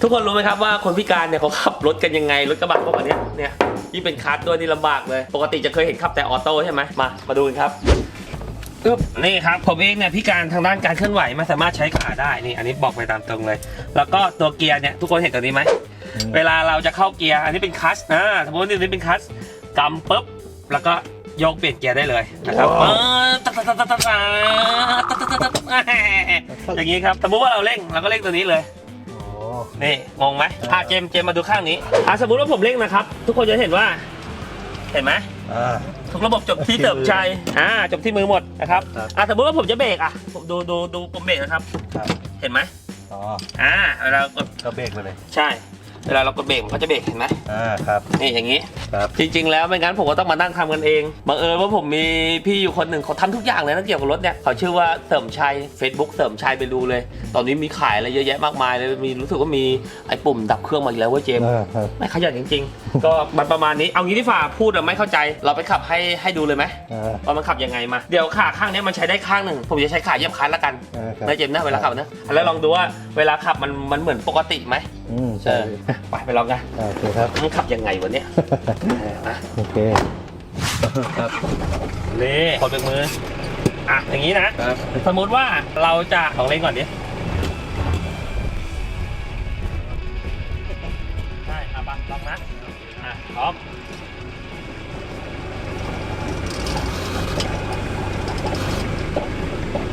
ทุกคนรู้ไหมครับว่าคนพิการเนี่ยเขาขับรถกันยังไงรถกระบะพวกอันเนี้เนี่ยที่เป็นคัสด้วยนี่ลำบากเลย ปกติจะเคยเห็นขับแต่ออโต้ใช่ไหมมามาดูกันครับอึ๊บนี่ครับผมเองเนี่ยพิการทางด้านการเคลื่อนไหวไม่สามารถใช้ขาได้นี่อันนี้บอกไปตามตรงเลย แล้วก็ตัวเกียร์เนี่ยทุกคนเห็นตัวนี้ไหมเวลาเราจะเข้าเกียร์อันนี้เป็นคัสนะสมมตินี่เป็นคัสกำปุ๊บแล้วก็โยกเปลี่ยนเกียร์ได้เลยนะครับอย่างนี้ครับสมมติว่าเราเร่งเราก็เร่งตัวนี้เลย นี่งงไหมอะเจมส์เจมส์มาดูข้างนี้อะสมมติว่าผมเร่งนะครับ ทุกคนจะเห็นว่า เห็นไหมอ่า ทุกระบบจบที่เติมชัยอ่าจบที่มือหมดนะครับครับ อะสมมติว่าผมจะเบรกอะผมดูดูดูผมเบรกนะครับ ครับเห็นไหมอ๋ออ่าเวลากดก็เบรกไปเลย ใช่ เวลาเรากดเบรกมันก็จะเบรกเห็นไหมอ่าครับนี่อย่างนี้ ครับ จริง ๆ แล้วไม่งั้นผมก็ต้องมานั่งทำกันเองบังเอิญว่าผมมีพี่อยู่คนหนึ่งเขาทำทุกอย่างเลยนะเกี่ยวกับรถเนี่ยเขาชื่อว่าเสริมชัย Facebook เสริมชัยไปดูเลย ตอนนี้มีขายอะไรเยอะแยะมากมายเลยมีรู้สึกว่ามีไอ้ปุ่มดับเครื่องมาอีกแล้วเว่าเจมส์ อ่าครับไม่ขยันจริงๆ ก็มันประมาณนี้ เอางี้ที่ฝ่าพูดอะไม่เข้าใจ เราไปขับให้ให้ดูเลยไหมอ่าว่ามันขับยังไงมา เดี๋ยวขาข้างเนี้ยมันใช้ได้ข้างหนึ่ง ผมจะใช้ขาเหยียบคลันละกันอ่าครับ นะเจมส์นะเวลาขับนะ แล้วลองดูว่าเวลาขับมันมันเหมือนปกติไหมอืมเอใช่อไปไปลองกันอ่าโอเคครับมันขับยังไงวะเนี่ยเออนะโอเคครับนี่กดเป็นมืออะอย่างนี้นะครับสมมุติว่าเราจะของเล่นก่อนดิใช่อะปะลองนะอะพร้อม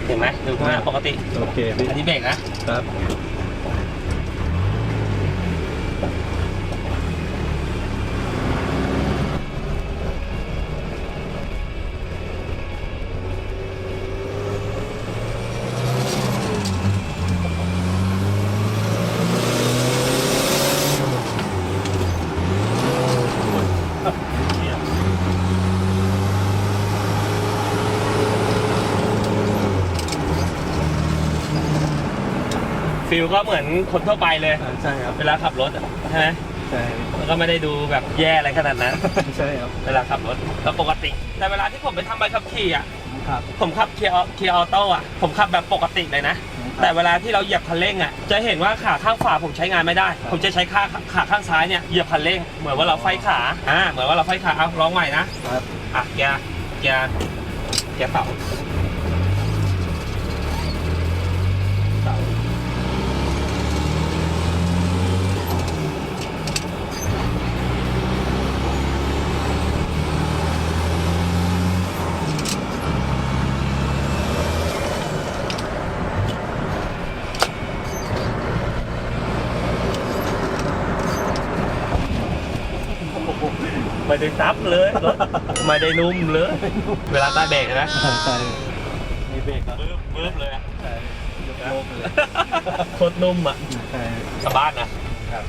เห็นไหมดูข้างหน้าปกติโอเคพี่อันนี้เบรกนะครับ ฟิลก็เหมือนคนทั่วไปเลยอ่าใช่ครับเวลาขับรถอะใช่ไหมใช่มันก็ไม่ได้ดูแบบแย่อะไรขนาดนั้นใช่ครับเวลาขับรถก็ปกติ แต่เวลาที่ผมไปทำใบขับขี่อะครับผมขับเคียร์เคียร์ออโต้อะผมขับแบบปกติเลยนะ แต่เวลาที่เราเหยียบคันเร่งอะจะเห็นว่าขาข้างขวาผมใช้งานไม่ได้ ผมจะใช้ขาขาข้างซ้ายเนี่ยเหยียบคันเร่งเหมือนว่าเราไฟขาอ่าเหมือนว่าเราไฟขาเอาลองใหม่นะครับอะเกียร์เกียร์เกียร์เสา ไม่ได้ซับเลยรถไม่ได้นุ่มเลย เวลาใต้เบรกนะอ่าใช่มีเบรกครับบึ้บบึ้บเลยอะใช่ยกโลกเลยโคตรนุ่มอะ ใช่กลับบ้านนะครับ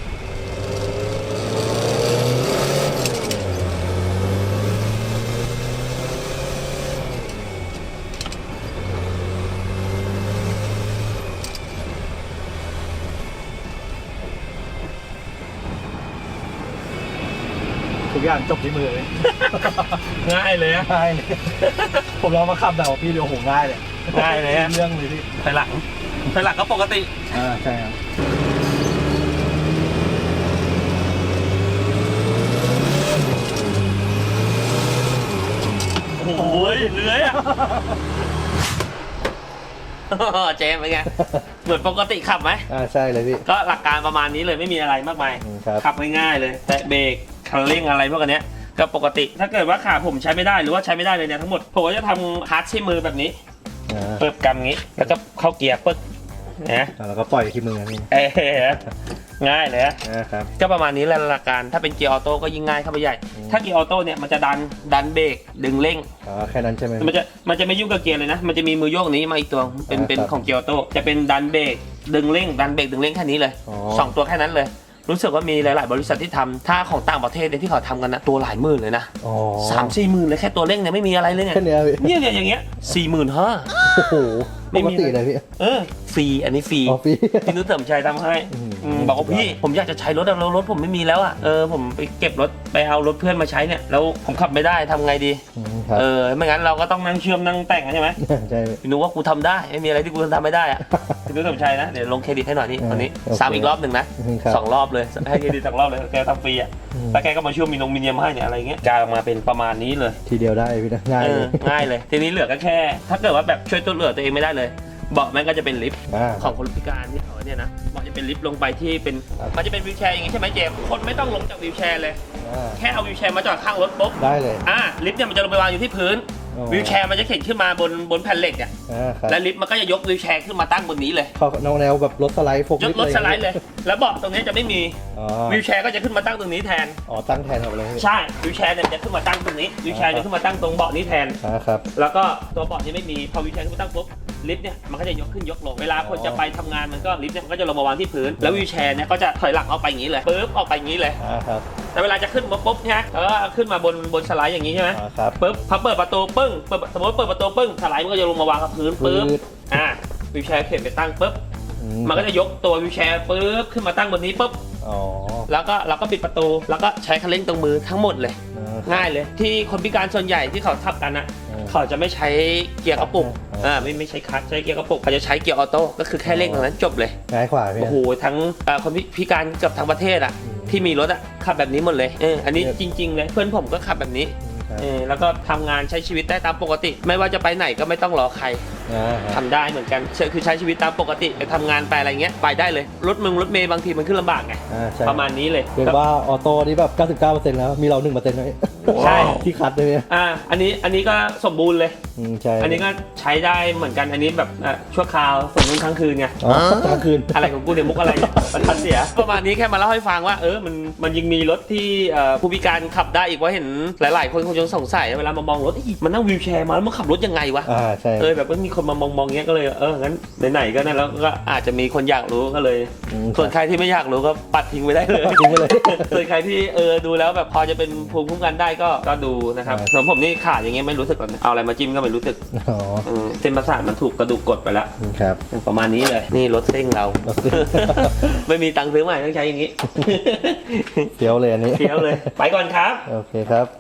กอย่างจบที่มือเลย ง่ายเลยอะง่ายเลยผมลองมาขับแบบพี่เดียวโหง่ายเลยง่ายเลยอะ เรื่องเลยพี่ถอยหลังถอยหลังก็ปกติ อ่าใช่ครับโอ้โหเลื้อยอะเจมส์เป็นไง เหมือนปกติขับไหม อ่าใช่เลยพี่ ก็หลักการประมาณนี้เลยไม่มีอะไรมากมาย อืมครับ ขับง่ายๆเลย แตะเบรก คันเร่งอะไรพวกอันเนี้ยก็ปกติ ถ้าเกิดว่าขาผมใช้ไม่ได้หรือว่าใช้ไม่ได้เลยเนี่ยทั้งหมดผมก็จะทำคลัตช์ที่มือแบบนี้อ่าเปิดกำงี้ แล้วก็เข้าเกียร์ปึ๊กนะแล้วก็ปล่อยที่มือนี่เอ้ยง่ายเลยอะนะครับ ก็ประมาณนี้แหละหลักการ ถ้าเป็นเกียร์ออโต้ก็ยิ่งง่ายเข้าไปใหญ่ อืม ถ้าเกียร์ออโต้เนี่ยมันจะดันดันเบรกดึงเร่ง อ๋อแค่นั้นใช่ไหม มันจะมันจะไม่ยุ่งกับเกียร์เลยนะ มันจะมีมือโยกนี้มาอีกตัวเป็นอ่าเป็นครับของเกียร์ออโต้จะเป็นดันเบรกดึงเร่งดันเบรกดึงเร่งแค่นี้เลยอ๋อ สองตัวแค่นั้นเลย รู้สึกว่ามีหลาย ๆ บริษัทที่ทำถ้าของต่างประเทศเนี่ยที่เขาทำกันนะตัวหลายหมื่นเลยนะอ๋อสามสี่หมื่นเลยแค่ตัวเร่งเนี่ยไม่มีอะไรเลยเนี่ยแค่เนี้ยพี่เนี่ยเนี่ยอย่างเงี้ยสี่หมื่นห้า โอ้โห ปกติเลยพี่ เออฟรีอันนี้ฟรีออฟฟี่พี่นุชเสริมชัยทำให้อืมอืมบอกว่าพี่ผมอยากจะใช้รถอะแล้วรถผมไม่มีแล้วอะเออผมไปเก็บรถไปเอารถเพื่อนมาใช้เนี่ยแล้วผมขับไม่ได้ทำไงดีอืมครับเออไม่งั้นเราก็ต้องนั่งเชื่อมนั่งแต่งใช่ไหมใช่ พี่พี่นุว่ากูทำได้ไม่มีอะไรที่กูทำไม่ได้อะพี่นุชเสริมชัยนะเดี๋ยวลงเครดิตให้หน่อยนี่เออวันนี้โอเคซ้ำอีกรอบหนึ่งนะอืมครับสองรอบเลยให้เครดิตสองรอบเลยแกทำฟรีอะอืม แล้วแกก็มาช่วยมีนงมีเนียมให้เนี่ยอะไรเงี้ยกลายออกมาเป็นประมาณนี้เลย ทีเดียวได้พี่นะง่ายเอเลอย ง่ายเลย ทีนี้เหลือก็แค่ ถ้าเกิดว่าแบบช่วยตัวเหลือตัวเองไม่ได้เลย เบาะแม่งก็จะเป็นลิฟต์อ่า ของคนพิการที่เขาเนี่ยนะเบาะจะเป็นลิฟต์ลงไปที่เป็นครับ มันจะเป็นวีลแชร์อย่างงี้ใช่ไหมเจมส์คนไม่ต้องลงจากวีลแชร์เลย อ่าแค่เอาวีลแชร์มาจอดข้างรถปุ๊บได้เลย อ่าลิฟต์เนี่ยมันจะลงไปวางอยู่ที่พื้นอ๋อวีลแชร์มันจะเข็นขึ้นมาบนบนแผ่นเหล็กอะอ่าครับและลิฟต์มันก็จะยกวีลแชร์ขึ้นมาตั้งบนนี้เลยเขาแนวแนวแบบรถสไลด์โฟยล์กรถสไลด์เลย แล้วเบาะตรงนี้จะไม่มีอ๋อวีลแชร์ก็จะขึ้นมาตั้งตรงนี้แทน อ๋อตั้งแทนเอาไปเลยพี่ใช่วีลแชร์เนี่ยจะขึ้นมาตั้งตรงนี้วีลแชร์จะขึ้นมาตั้งตรงเบาะนี้แทน อ่าครับแล้วก็ตัวเบาะนี้ไม่มีพอวีลแชร์ขึ้นมาตั้งปุ๊บ ลิฟต์เนี่ยมันก็จะยกขึ้นยกลง เวลาคนจะไปทำงานมันก็ลิฟต์เนี่ยมันก็จะลงมาวางที่พื้น แล้ววีลแชร์เนี่ยก็จะถอยหลังออกไปอย่างนี้เลยปึ๊บออกไปอย่างนี้เลยอ่าครับแต่เวลาจะขึ้นมาปุ๊บเนี่ยแล้วก็ขึ้นมาบนบนสไลด์อย่างนี้ใช่ไหมอ่าครับปึ๊บพอเปิดประตูปึ้งเปิดสมมติเปิดประตูปึ้งสไลด์มันก็จะลงมาวางกับพื้นปึ๊บปืดอ่าวีลแชร์เข็นไปตั้งปุ๊บอืมันก็จะยกตัววีลแชร์ปึ๊บขึ้นมาตั้งบนนี้ปุ๊บอ๋อแล้วก็เราก็ปิดประตูแล้วก็ใช้คันเร่งตรงมือทั้งหมดเลยอ่าง่ายเลย ที่คนพิการส่วนใหญ่ที่เขาขับกันอะอืม เขาจะไม่ใช้เกียร์กระปุกอ่าอ่าไม่ไม่ใช้คลัตช์ใช้เกียร์กระปุกเขาจะใช้เกียร์ออโต้ก็คือแค่เร่งตรงนั้นจบเลยง่ายกว่าพี่โอ้โหทั้งเอ่อคนพิพิการเกือบทั้งประเทศอะอืมที่มีรถอะขับแบบนี้หมดเลยเอออันนี้เนี่ยจริง ๆ เลยเพื่อนผมก็ขับแบบนี้ครับเออแล้วก็ทำงานใช้ชีวิตได้ตามปกติ ไม่ว่าจะไปไหนก็ไม่ต้องรอใครอ่า ทำได้เหมือนกันใช่คือใช้ชีวิตตามปกติไปทำงานไปอะไรเงี้ยไปได้เลยรถมึงรถเมย์บางทีมันขึ้นลำบากไงอ่าใช่ประมาณนี้เลยเรียกว่าออโต้นี่แบบ 99%แล้วมีเรา1%ไหมใช่ที่คัดเลยพี่อ่าอันนี้อันนี้ก็สมบูรณ์เลยอืมใช่อันนี้ก็ใช้ได้เหมือนกันอันนี้แบบอะชั่วคราวสมมติทั้งคืนไงอ๋อกลางคืนอะไรของกูเนี่ยมุกอะไรเนี่ยประทัดเสียประมาณนี้แค่มาเล่าให้ฟังว่าเออมันมันยังมีรถที่เอ่อผู้พิการขับได้อีกว่าเห็นหลาย ๆ คนคงจะสงสัยเวลามามองรถเอ้ยมันนั่งวีลแชร์มาแล้วมันขับรถยังไงวะอ่าใช่เออแบบว่ามีคนมามองมองเงี้ยก็เลยเอองั้นไหนๆก็นั่นแล้วก็อาจจะมีคนอยากรู้ก็เลยมส่วนใครที่ไม่อยากรู้ก็ปัดทิ้งไปได้เลยปัดทิ้งไปเลย ส่วนใครที่เออดูแล้วแบบพอจะเป็นภูมิคุ้มกันได้ก็ก็ดูนะครับใช่ ส่วนผมนี่ขาดอย่างเงี้ยไม่รู้สึกหรอกนะเอาอะไรมาจิ้มก็ไม่รู้สึกอ๋อเออเส้นประสาทมันถูกกระดูกกดไปแล้ว ครับ ประมาณนี้เลย นี่รถเส้งเรา รถซิ่งไม่มีตังค์ซื้อใหม่ต้องใช้อย่างนี้เฟี้ยวเลยอันนี้เที่ยวเลย ไปก่อนครับ โอเคครับ